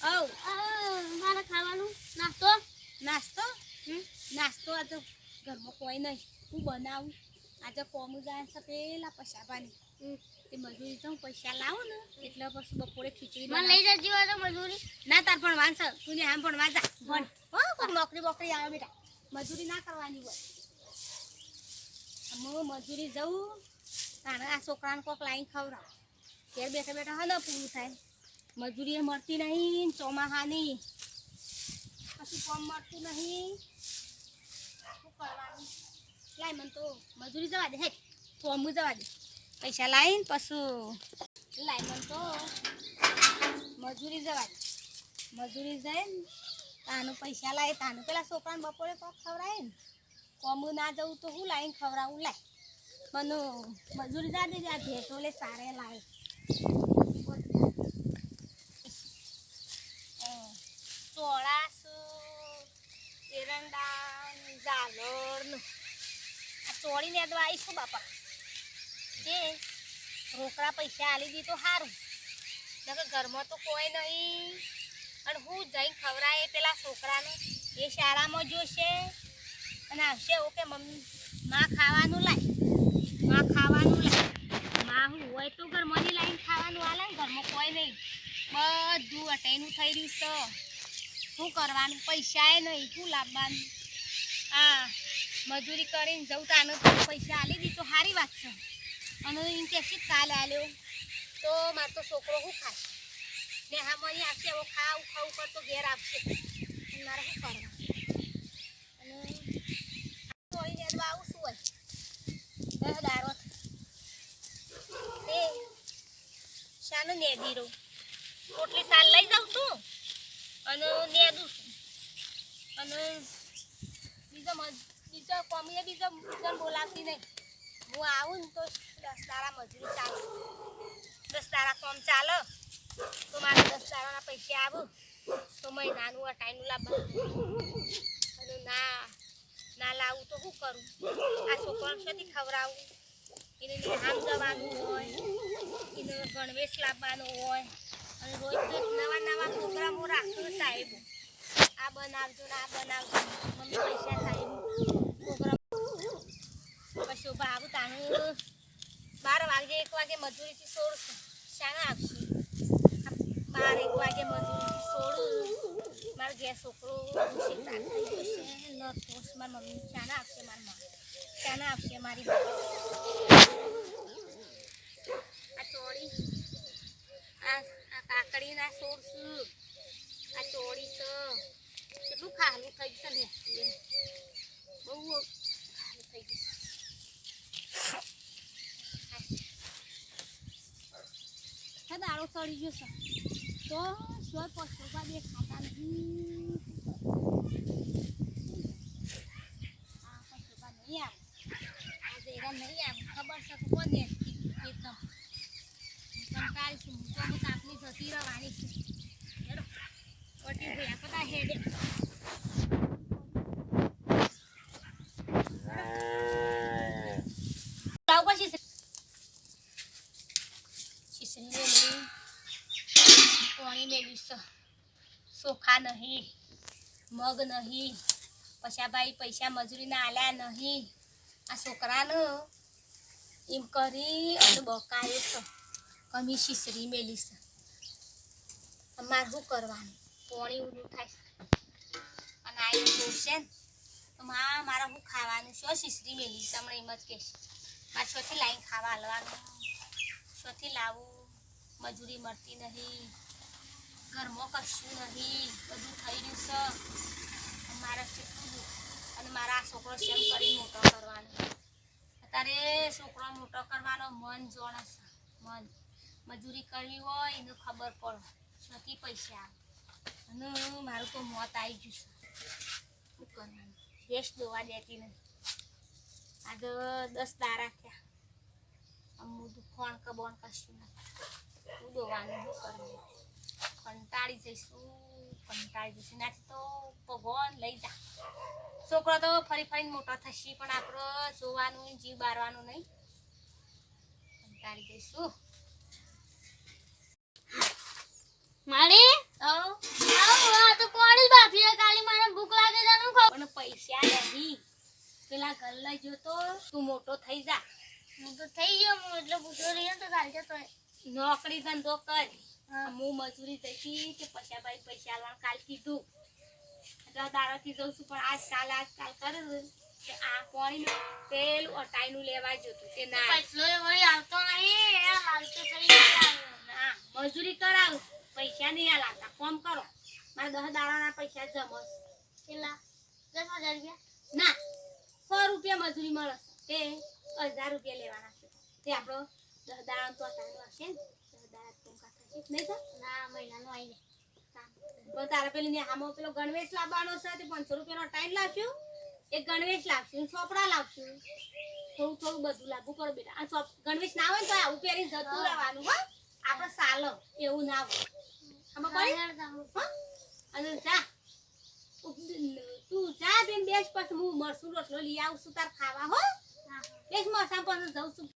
આ, મારે ખાવાનું? નાસ્તો? નાસ્તો? નાસ્તો આજે ઘરમાં કોઈ નહીં. હું બનાવું. આજે કોમું જાય છે પેલા પૈસાવાની હમ. તે મજૂરી તો હું પૈસા લાવું ને એટલે પછી બપોરે ખીચડી મને લઈ હોય તો મજૂરી. ના તાર પણ વાંચ તું આમ પણ વાંચા ભણ. હો કોઈ નોકરી બોકરી આવે બેટા. મજૂરી ના કરવાની હોય. હું મજૂરી જવું તાણે આ છોકરાને કોક લાઈન ખવડાવ. ઘેર બેઠા બેઠા હા ને પૂરું થાય. મજૂરી મળતી નહીં, ચોમાહાની. પછી કોમ મળતું નહીં. કરવાનું? લાય મને તો મજૂરી જવા દે હે કોમું જવા દે. પૈસા લાવીને પછી લાય મને તો મજૂરી જવા દે. મજૂરી જાય ને તાનું પૈસા લાવે તાનું પેલા છોકરાને બપોરે કોક ખવડાવે ને કોમું ના જવું તો હું લાવીને ખવડાવું, લાય. મને મજૂરી જા દેજે આ ભેટો લે, સારે લાવે એરંડા ઝાલર ને આ ચોળીને અદવા આવીશું બાપા. તે રોકડા પૈસા આલી દી તો સારું નકર ઘરમાં તો કોઈ નહીં. અને હું જઈને ખવડાય પેલા છોકરાને. એ શાળામાં જોશે. અને આવશે એવું કે મમ્મી, માં ખાવાનું લાય. માં ખાવાનું લાય. માં હું હોય તો ઘરમાંની લાઈન ખાવાનું આ લાય ઘરમાં કોઈ નહીં. બધું અટેનું થઈ રહ્યું છે. શું કરવાનું? પૈસા એ નહીં. શું લાવવાનું? હા, મજૂરી કરીને જવું તો તો પૈસા આલી દીધો. સારી વાત છે. અને એમ કે છે કાલે આલ્યો. તો મારો તો છોકરો શું ખાય ને હા મને આવશે. એવો ખાવું ખાવું કરતો ઘેર આપશે મારે શું કરવાનું? અને નેદવા આવું શું હોય? દારો શાનું નેદી રહું. પોટલી સાલ લઈ જાઉં છું. અને નેદું. અને બીજો બીજા કોમીએ બીજા બીજાને બોલાવતી નહીં. હું આવું ને તો દસ તારા મજૂરી ચાલે. દસ તારા કોમ ચાલે. તો મારે દસ તારાના પૈસા આવું. તો મહિનાનું અટાઈનું લાવવાનું અને ના ના લાવું તો શું કરું? આ છોકરાને શેથી ખવડાવું? એને નિહામ જવાનું હોય, એને ગણવેશ લાવવાનો હોય. અને રોજ નવા નવા પ્રોગ્રામો રાખો સાહેબ. આ બનાવજો ને આ બનાવજો. મમ્મી પૈસા સાહેબ. પ્રોગ્રામ પછી ઊભા તાનું બાર વાગે એક વાગે મજૂરીથી સોળશું. શાના આપશે. બાર એક વાગે મજૂરીથી સોળું. મારો ગેસ છોકરો મારી મમ્મી શાના આપશે મારી મમ્મી શાના આપશે મારી આ ચોળી આ આ કાકડીના સોળશું આ ચોળી છે. કેટલું ખાલું થઈ ગયું ને. બહુ ખાલું થઈ ગયું હા. દાડો ચડી ગયો છે. તો સોય પશુ બે ખાતા નથી. ખબર છે કોને એકદમ. કંટાળી છું. તો હું તાપની જતી રહેવાની ચોખા નહીં, મગ નહીં આ ભાઈ પૈસા મજૂરીના આલ્યા નહીં. આ છોકરાને એમ કરી અને બકાયો છે. કમી શીસરી મેલી છે અમારે શું કરવાનું? પાણી ઊંધું થાય. અને આ જોશે ને, તો માં, મારા શું ખાવાનું શું શીસરી મેલી તમને એમ જ કહેશે મારે શોથી લાવીને ખાવા હાલવાનું. શોથી લાવું. મજૂરી મળતી નહીં. ઘરમાં કશું નહીં. બધું થઈ રહ્યું છે. મારે કેટલું અને મારા આ છોકરો સેમ કરી મોટો કરવાનો. અત્યારે છોકરો મોટો કરવાનો મન જોણ મન. મજૂરી કરવી હોય એને ખબર પડે. છથી પૈસા. અને મારું તો મોત આવી ગયું છે. શું કરવાનું? રેસ્ટ દોવા દેતી નહીં તો દસ દારા થયા. બધું ફોન કબોન કશું નથી હું દોવાનું શું કરવું કંટાળી જઈશું કંટાળી જઈશું. નાથી તો ભગવાન લઈ જા. છોકરો તો ફરી ફરીને મોટો થશે, પણ આપણો જોવાનું, જીવ બારવાનું નહીં. કંટાળી જઈશું. મારી? આવ. આ તો બાફી કાલી મને ભૂખ લાગે છે પૈસા નહીં. પેલા ગલ્લે જો તો તું મોટો થઈ જા. તો થઈ ગયો એટલે પૂછો નોકરી ધંધો કર. હું. મજૂરી જતી કે પૈસા ભાઈ પૈસા લાવ કીધું. એટલે તારાથી જઉં છું પણ આજકાલ આજકાલ કરે કે આ કોણી તેલ અટાઈનું લેવા જતું કે ના. પૈસલો આવતો નહીં એ હાલતો થઈ ગયા. ના મજૂરી કરાવું પૈસા નહીં લાગતા કોમ કરો. મારા દસ દાડાના પૈસા જમસ કેટલા? દસ હજાર રૂપિયા? ના સો રૂપિયા મજૂરી મળે તે હજાર રૂપિયા લેવાના છે. તે આપણો દસ દાડા તો અટાણું હશે ને? દસ દાડા કોમ કાઢતા નહીં તો? ના મહિનાનું આવીને તો તારા પેલી ને આમાં પેલો ગણવેશ લાવવાનો છે તે પાંચસો રૂપિયાનો ટાઈમ લાવશું? એક ગણવેશ લાવશું ચોપડા લાવશું? થોડું થોડું બધું લાવવું કરો બેટા. આ ગણવેશ ના હોય તો આવું પહેરી જતું રહેવાનું હો. આપણે સાલો એવું ના હોય? અને જા. તું જા બેન બેસ પછી હું મરસું રોટલો લઈ આવું છું તાર ખાવા હો? બેસ મસામ પછી જઉં છું.